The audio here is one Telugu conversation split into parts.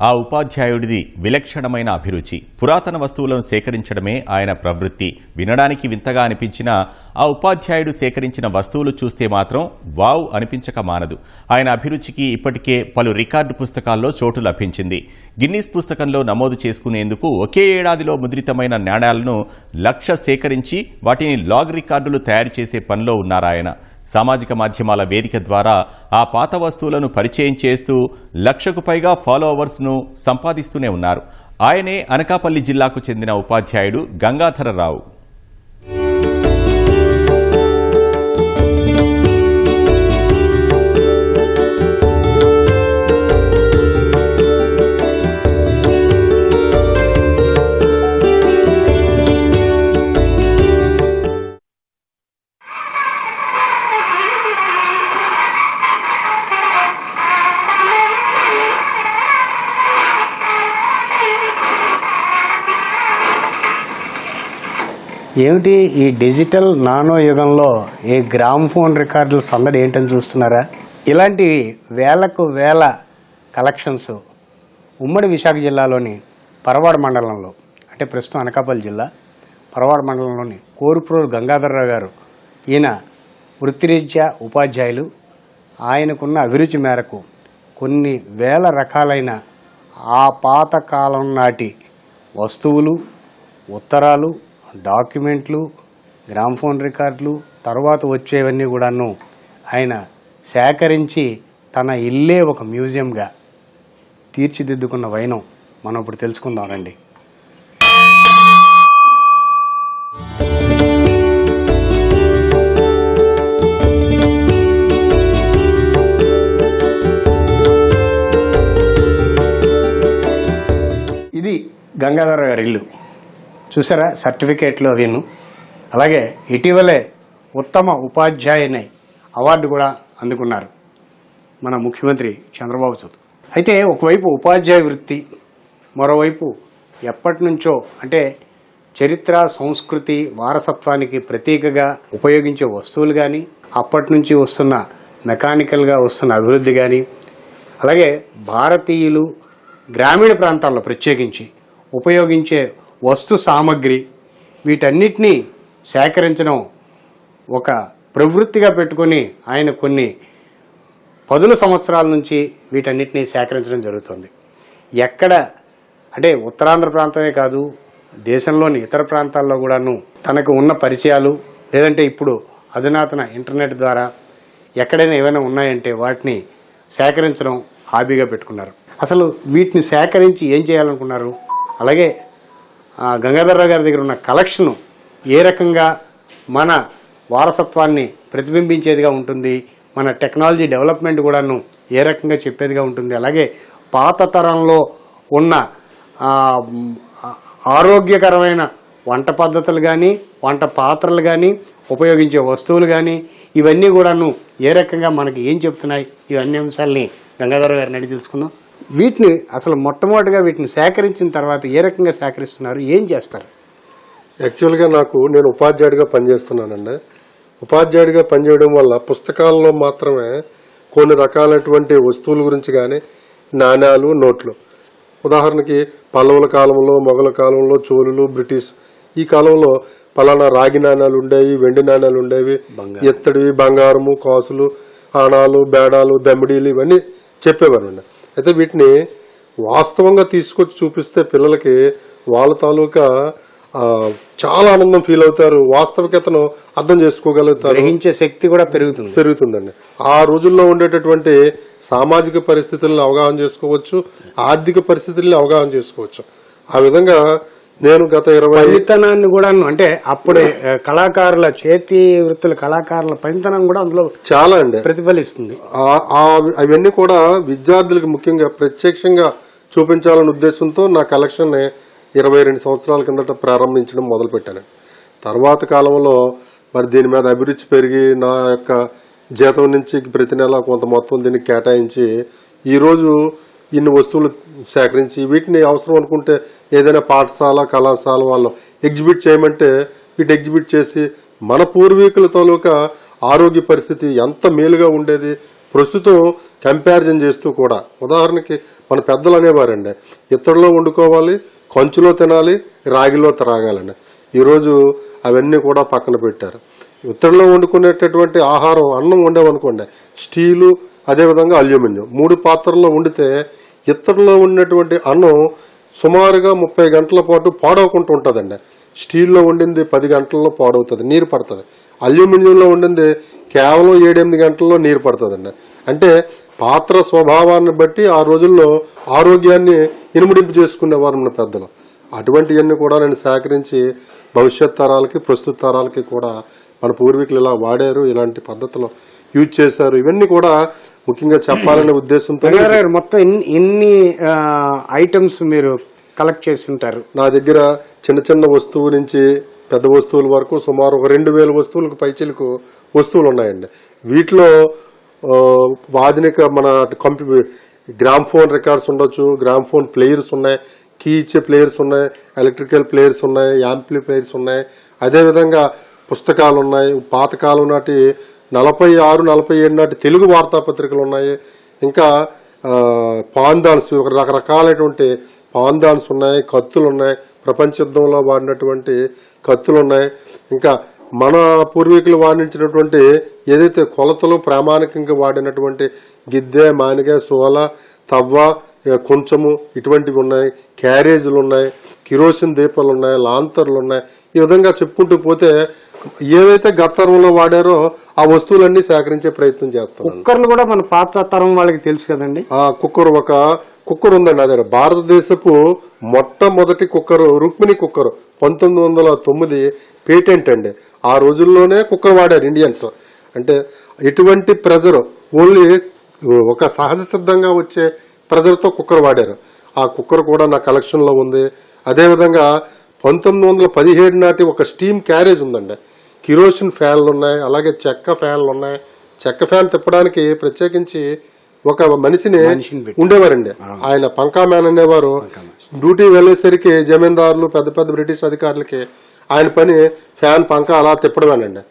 ఆ ఉపాధ్యాయుడిది విలక్షణమైన అభిరుచి. పురాతన వస్తువులను సేకరించడమే ఆయన ప్రవృత్తి. వినడానికి వింతగా అనిపించినా ఆ ఉపాధ్యాయుడు సేకరించిన వస్తువులు చూస్తే మాత్రం వావ్ అనిపించక మానదు. ఆయన అభిరుచికి ఇప్పటికే పలు రికార్డు పుస్తకాల్లో చోటు లభించింది. గిన్నీస్ పుస్తకంలో నమోదు చేసుకునేందుకు ఒకే ఏడాదిలో ముద్రితమైన నాణ్యాలను లక్ష సేకరించి వాటిని లాగ్ రికార్డులు తయారు చేసే పనిలో ఉన్నారాయన. సామాజిక మాధ్యమాల వేదిక ద్వారా ఆ పాత వస్తువులను పరిచయం చేస్తూ లక్షకు పైగా ఫాలోవర్స్ను సంపాదిస్తూనే ఉన్నారు. ఆయనే అనకాపల్లి జిల్లాకు చెందిన ఉపాధ్యాయుడు గంగాధరరావు. ఏమిటి ఈ డిజిటల్ నానో యుగంలో ఈ గ్రామ్ ఫోన్ రికార్డుల సందడి ఏంటని చూస్తున్నారా? ఇలాంటి వేలకు వేల కలెక్షన్స్ ఉమ్మడి విశాఖ జిల్లాలోని పరవాడ మండలంలో అంటే ప్రస్తుతం అనకాపల్లి జిల్లా పరవాడ మండలంలోని కోరుప్రోలు గంగాధరరావు గారు ఈయన వృత్తిరీత్యా ఉపాధ్యాయులు. ఆయనకున్న అభిరుచి మేరకు కొన్ని వేల రకాలైన ఆ పాతకాలం నాటి వస్తువులు ఉత్తరాలు డాక్యుమెంట్లు గ్రామ్ఫోన్ రికార్డులు తర్వాత వచ్చేవన్నీ కూడాను ఆయన సేకరించి తన ఇల్లే ఒక మ్యూజియంగా తీర్చిదిద్దుకున్న వైనం మనం ఇప్పుడు తెలుసుకుందాం రండి. ఇది గంగాధర గారి ఇల్లు. చూసారా? సర్టిఫికేట్లు అవిను. అలాగే ఇటీవలే ఉత్తమ ఉపాధ్యాయుని అవార్డు కూడా అందుకున్నారు మన ముఖ్యమంత్రి చంద్రబాబు చౌదరి. అయితే ఒకవైపు ఉపాధ్యాయ వృత్తి మరోవైపు ఎప్పటి నుంచో అంటే చరిత్ర సంస్కృతి వారసత్వానికి ప్రతీకగా ఉపయోగించే వస్తువులు కానీ అప్పటి నుంచి వస్తున్న మెకానికల్గా వస్తున్న అభివృద్ధి కానీ అలాగే భారతీయులు గ్రామీణ ప్రాంతాల్లో ప్రత్యేకించి ఉపయోగించే వస్తు సామగ్రి వీటన్నిటినీ సేకరించడం ఒక ప్రవృత్తిగా పెట్టుకొని ఆయన కొన్ని పదుల సంవత్సరాల నుంచి వీటన్నిటినీ సేకరించడం జరుగుతుంది. ఎక్కడ అంటే ఉత్తరాంధ్ర ప్రాంతమే కాదు దేశంలోని ఇతర ప్రాంతాల్లో కూడాను తనకు ఉన్న పరిచయాలు లేదంటే ఇప్పుడు అధునాతన ఇంటర్నెట్ ద్వారా ఎక్కడైనా ఏమైనా ఉన్నాయంటే వాటిని సేకరించడం హాబీగా పెట్టుకున్నారు. అసలు వీటిని సేకరించి ఏం చేయాలనుకున్నారు? అలాగే గంగాధర్రావు గారి దగ్గర ఉన్న కలెక్షన్ ఏ రకంగా మన వారసత్వాన్ని ప్రతిబింబించేదిగా ఉంటుంది మన టెక్నాలజీ డెవలప్మెంట్ కూడాను ఏ రకంగా చెప్పేదిగా ఉంటుంది అలాగే పాత తరంలో ఉన్న ఆరోగ్యకరమైన వంట పద్ధతులు కానీ వంట పాత్రలు కానీ ఉపయోగించే వస్తువులు కానీ ఇవన్నీ కూడాను ఏ రకంగా మనకి ఏం చెప్తున్నాయి ఇవన్నీ అంశాలని గంగాధర గారిని అడిగి తెలుసుకుందాం. వీటిని అసలు మొట్టమొదటిగా వీటిని సేకరించిన తర్వాత ఏ రకంగా సేకరిస్తున్నారు? ఏం చేస్తారు? యాక్చువల్గా నాకు నేను ఉపాధ్యాయుడిగా పనిచేస్తున్నానండి. ఉపాధ్యాయుడిగా పనిచేయడం వల్ల పుస్తకాల్లో మాత్రమే కొన్ని రకాలైనటువంటి వస్తువుల గురించి కానీ నాణ్యాలు నోట్లు. ఉదాహరణకి పల్లవుల కాలంలో మొఘల కాలంలో చోళులు బ్రిటిష్ ఈ కాలంలో పలానా రాగి నాణ్యాలు ఉండేవి వెండి నాణ్యాలు ఉండేవి. ఎత్తడివి బంగారము కాసులు ఆణాలు బేడాలు దమిడీలు ఇవన్నీ చెప్పేవారు అయితే వీటిని వాస్తవంగా తీసుకొచ్చి చూపిస్తే పిల్లలకి వాళ్ళ తాలూకా చాలా ఆనందం ఫీల్ అవుతారు. వాస్తవికతను అర్థం చేసుకోగలుగుతారు. గ్రహించే శక్తి కూడా పెరుగుతుంది. పెరుగుతుందండి. ఆ రోజుల్లో ఉండేటటువంటి సామాజిక పరిస్థితులను అవగాహన చేసుకోవచ్చు ఆర్థిక పరిస్థితుల్ని అవగాహన చేసుకోవచ్చు. ఆ విధంగా నేను గత ఇరవై పనితనాన్ని కూడా అంటే అప్పుడే కళాకారుల చేతి వృత్తుల కళాకారుల పనితనం కూడా అందులో చాలా అండి. ప్రతిఫలిస్తుంది. అవన్నీ కూడా విద్యార్థులకు ముఖ్యంగా ప్రత్యక్షంగా చూపించాలనే ఉద్దేశంతో నా కలెక్షన్ ఇరవై రెండు సంవత్సరాల కిందట ప్రారంభించడం మొదలుపెట్టాను. తర్వాత కాలంలో మరి దీని మీద అభిరుచి పెరిగి నా యొక్క జీతం నుంచి ప్రతి నెల కొంత మొత్తం దీనికి కేటాయించి ఈరోజు ఇన్ని వస్తువులు సేకరించి వీటిని అవసరం అనుకుంటే ఏదైనా పాఠశాల కళాశాల వాళ్ళు ఎగ్జిబిట్ చేయమంటే వీటి ఎగ్జిబిట్ చేసి మన పూర్వీకుల తాలూకా ఆరోగ్య పరిస్థితి ఎంత మేలుగా ఉండేది ప్రస్తుతం కంపారిజన్ చేస్తూ కూడా. ఉదాహరణకి మన పెద్దలు అనేవారండి ఇత్తడిలో వండుకోవాలి కంచులో తినాలి రాగిలో త్రాగాలండి. ఈరోజు అవన్నీ కూడా పక్కన పెట్టారు. ఇత్తడిలో వండుకునేటటువంటి ఆహారం అన్నం వండేవనుకోండి స్టీలు అదేవిధంగా అల్యూమినియం మూడు పాత్రల్లో వండితే ఇత్తడిలో ఉన్నటువంటి అన్నం సుమారుగా ముప్పై గంటల పాటు పాడవకుండా ఉంటుందండి. స్టీల్లో వండింది పది గంటల్లో పాడవుతుంది నీరు పడుతుంది. అల్యూమినియంలో వండింది కేవలం ఏడెనిమిది గంటల్లో నీరు పడుతుందండి. అంటే పాత్ర స్వభావాన్ని బట్టి ఆ రోజుల్లో ఆరోగ్యాన్ని ఇనుముడింపు చేసుకునేవారు మన పెద్దలు. అటువంటివన్నీ కూడా నేను సేకరించి భవిష్యత్ తరాలకి ప్రస్తుత తరాలకి కూడా మన పూర్వీకులు ఇలా వాడారు ఇలాంటి పద్ధతిలో యూజ్ చేశారు. ఇవన్నీ కూడా ముఖ్యంగా చెప్పాలనే ఉద్దేశంతో మొత్తం ఎన్ని ఐటమ్స్ మీరు కలెక్ట్ చేసి ఉంటారు నా దగ్గర చిన్న చిన్న వస్తువు నుంచి పెద్ద వస్తువుల వరకు సుమారు ఒక రెండు వేల వస్తువులకు పైచిలకు వస్తువులు ఉన్నాయండి వీటిలో ఆధునిక మన కంప్యూ గ్రామ్ ఫోన్ రికార్డ్స్ ఉండొచ్చు గ్రామ్ ఫోన్ ప్లేయర్స్ ఉన్నాయి కీ ఇచ్చే ప్లేయర్స్ ఉన్నాయి ఎలక్ట్రికల్ ప్లేయర్స్ ఉన్నాయి యాంప్లీ ప్లేయర్స్ ఉన్నాయి. అదేవిధంగా పుస్తకాలు ఉన్నాయి పాతకాలం నాటి నలభై ఆరు నలభై ఏడు నాటి తెలుగు వార్తాపత్రికలు ఉన్నాయి. ఇంకా పాందాన్స్ ఒక రకరకాలైనటువంటి పాందాన్స్ ఉన్నాయి కత్తులు ఉన్నాయి ప్రపంచ యుద్ధంలో వాడినటువంటి కత్తులు ఉన్నాయి ఇంకా మన పూర్వీకులు వాడించినటువంటి ఏదైతే కొలతలు ప్రామాణికంగా వాడినటువంటి గిద్దె మానిగ సోల తవ్వ కొంచెము ఇటువంటివి ఉన్నాయి. క్యారేజీలు ఉన్నాయి కిరోసిన్ దీపాలు ఉన్నాయి లాంతర్లు ఉన్నాయి ఈ విధంగా చెప్పుకుంటూ పోతే ఏవైతే గతరంలో వాడారో ఆ వస్తువులన్నీ సేకరించే ప్రయత్నం చేస్తున్నాను కుక్కర్లు కూడా మన పాత తరం వాళ్ళకి తెలుసు కదండి. ఆ కుక్కర్ ఒక కుక్కర్ ఉందండి అదే భారతదేశపు మొట్టమొదటి కుక్కర్ రుక్మిణి కుక్కర్ పంతొమ్మిది వందల తొమ్మిది పేటెంట్ అండి. ఆ రోజుల్లోనే కుక్కర్ వాడారు ఇండియన్స్. అంటే ఎటువంటి ప్రెజర్ ఓన్లీ ఒక సహజ సిద్ధంగా వచ్చే ప్రెజర్తో కుక్కర్ వాడారు. ఆ కుక్కర్ కూడా నా కలెక్షన్లో ఉంది. అదేవిధంగా పంతొమ్మిది వందల పదిహేడు నాటి ఒక స్టీమ్ క్యారేజ్ ఉందండి. కిరోసిన్ ఫ్యాన్లు ఉన్నాయి అలాగే చెక్క ఫ్యాన్లు ఉన్నాయి. చెక్క ఫ్యాన్ తిప్పడానికి ప్రత్యేకించి ఒక మనిషిని. ఉండేవారండి. ఆయన పంకా మ్యాన్ అనేవారు. డ్యూటీ వెళ్ళేసరికి జమీందారులు పెద్ద పెద్ద బ్రిటిష్ అధికారులకి ఆయన పని ఫ్యాన్ పంక అలా తిప్పడమేనండి.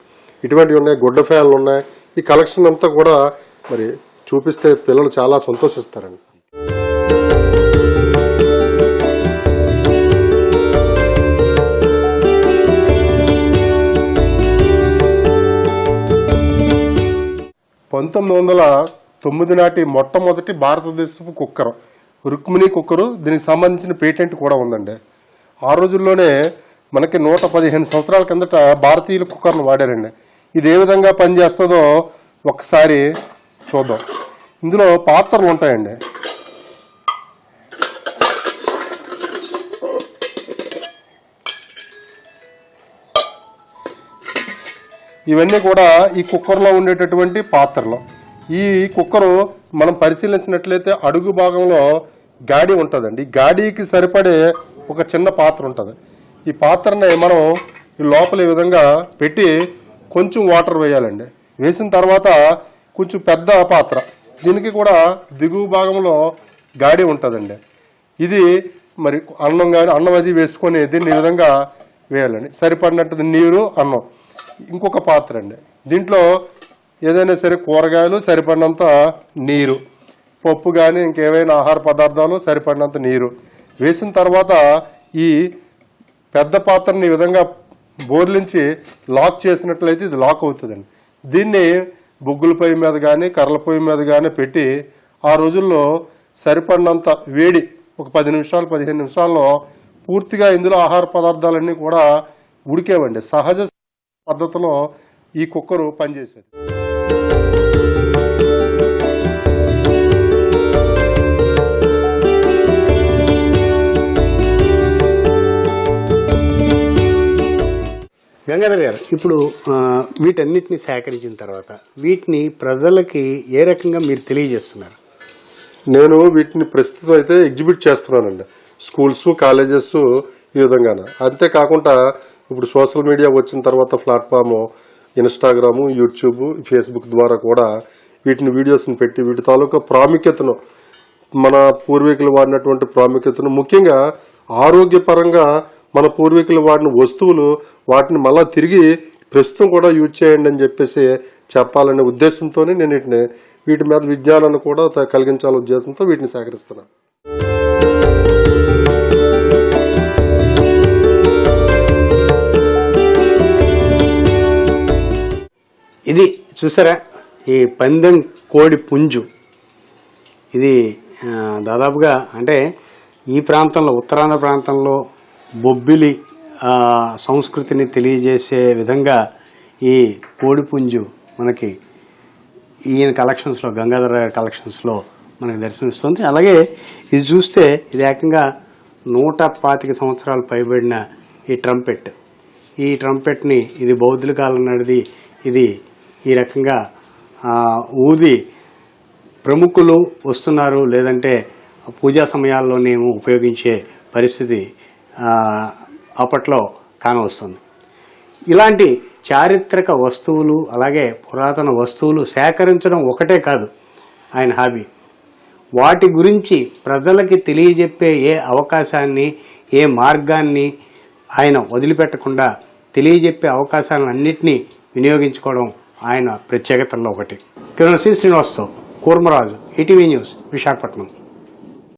ఇటువంటివి ఉన్నాయి గుడ్డ ఫ్యాన్లు ఉన్నాయి. ఈ కలెక్షన్ అంతా కూడా మరి చూపిస్తే పిల్లలు చాలా సంతోషిస్తారండి. పంతొమ్మిది వందల తొమ్మిది నాటి మొట్టమొదటి భారతదేశపు కుక్కర్ రుక్మిణి కుక్కరు దీనికి సంబంధించిన పేటెంట్ కూడా ఉందండి. ఆ రోజుల్లోనే మనకి నూట పదిహేను సంవత్సరాల కిందట భారతీయులు కుక్కర్ను వాడారండి. ఇది ఏ విధంగా పనిచేస్తుందో ఒకసారి చూద్దాం. ఇందులో పాత్రలు ఉంటాయండి. ఇవన్నీ కూడా ఈ కుక్కర్లో ఉండేటటువంటి పాత్రలు. ఈ కుక్కరు మనం పరిశీలించినట్లయితే అడుగు భాగంలో గాడి ఉంటుందండి. గాడికి సరిపడే ఒక చిన్న పాత్ర ఉంటుంది. ఈ పాత్రని మనం లోపల ఈ విధంగా పెట్టి కొంచెం వాటర్ వేయాలండి. వేసిన తర్వాత కొంచెం పెద్ద పాత్ర. దీనికి కూడా దిగువ భాగంలో గాడి ఉంటుందండి. ఇది మరి అన్నం కానీ అన్నం అది వేసుకొని దీన్ని ఈ విధంగా వేయాలండి. సరిపడినట్టు నీరు అన్నం. ఇంకొక పాత్ర అండి. దీంట్లో ఏదైనా సరే కూరగాయలు సరిపడినంత నీరు పప్పు కానీ ఇంకేమైనా ఆహార పదార్థాలు సరిపడినంత నీరు. వేసిన తర్వాత ఈ పెద్ద పాత్రని ఈ విధంగా బోర్లించి లాక్ చేసినట్లయితే ఇది లాక్ అవుతుందండి. దీన్ని బొగ్గుల పొయ్యి మీద కానీ కర్రల పొయ్యి మీద కానీ పెట్టి ఆ రోజుల్లో సరిపడినంత వేడి ఒక పది నిమిషాలు పదిహేను నిమిషాల్లో పూర్తిగా ఇందులో ఆహార పదార్థాలన్నీ కూడా ఉడికేవండి. సహజ పద్ధతిలో ఈ కుక్కరు పనిచేసేది. గంగాధర్ గారు ఇప్పుడు వీటన్నిటిని సేకరించిన తర్వాత వీటిని ప్రజలకి ఏ రకంగా మీరు తెలియజేస్తున్నారు? నేను వీటిని ప్రస్తుతం అయితే ఎగ్జిబిట్ చేస్తున్నానండి. స్కూల్స్ కాలేజెస్ ఈ విధంగానే. అంతేకాకుండా ఇప్పుడు సోషల్ మీడియా వచ్చిన తర్వాత ప్లాట్ఫామ్ ఇన్స్టాగ్రాము యూట్యూబ్ ఫేస్బుక్ ద్వారా కూడా వీటిని వీడియోస్ని పెట్టి వీటి తాలూకా ప్రాముఖ్యతను మన పూర్వీకులు వాడినటువంటి ప్రాముఖ్యతను ముఖ్యంగా ఆరోగ్యపరంగా మన పూర్వీకులు వాడిన వస్తువులు వాటిని మళ్ళీ తిరిగి ప్రస్తుతం కూడా యూజ్ చేయండి అని చెప్పేసి చెప్పాలనే ఉద్దేశంతోనే నేను వీటిని వీటి మీద విజ్ఞానాన్ని కూడా త- కలిగించాలనే ఉద్దేశంతో వీటిని సేకరిస్తున్నాను. ఇది చూసారా? ఈ పందెం కోడి పుంజు. ఇది దాదాపుగా అంటే ఈ ప్రాంతంలో ఉత్తరాంధ్ర ప్రాంతంలో బొబ్బిలి సంస్కృతిని తెలియజేసే విధంగా ఈ కోడి పుంజు మనకి ఈయన కలెక్షన్స్లో గంగాధర కలెక్షన్స్లో మనకి దర్శనమిస్తుంది. అలాగే ఇది చూస్తే ఇది ఏకంగా నూట పాతిక సంవత్సరాలు పైబడిన ఈ ట్రంపెట్. ఈ ట్రంపెట్ని ఇది బౌద్ధుల కాలం నాటిది. ఇది ఈ రకంగా ఊది ప్రముఖులు వస్తున్నారు లేదంటే పూజా సమయాల్లోనేమో ఉపయోగించే పరిస్థితి అప్పట్లో కానవస్తుంది. ఇలాంటి చారిత్రక వస్తువులు అలాగే పురాతన వస్తువులు సేకరించడం ఒకటే కాదు ఆయన హాబీ. వాటి గురించి ప్రజలకి తెలియజెప్పే ఏ అవకాశాన్ని ఏ మార్గాన్ని ఆయన వదిలిపెట్టకుండా తెలియజెప్పే అవకాశాలన్నింటినీ వినియోగించుకోవడం ఆయన ప్రత్యేకతల్లో ఒకటి. కిరణ్ సి శ్రీనివాస్తో కూర్మరాజు ఈటీవీ న్యూస్ విశాఖపట్నం.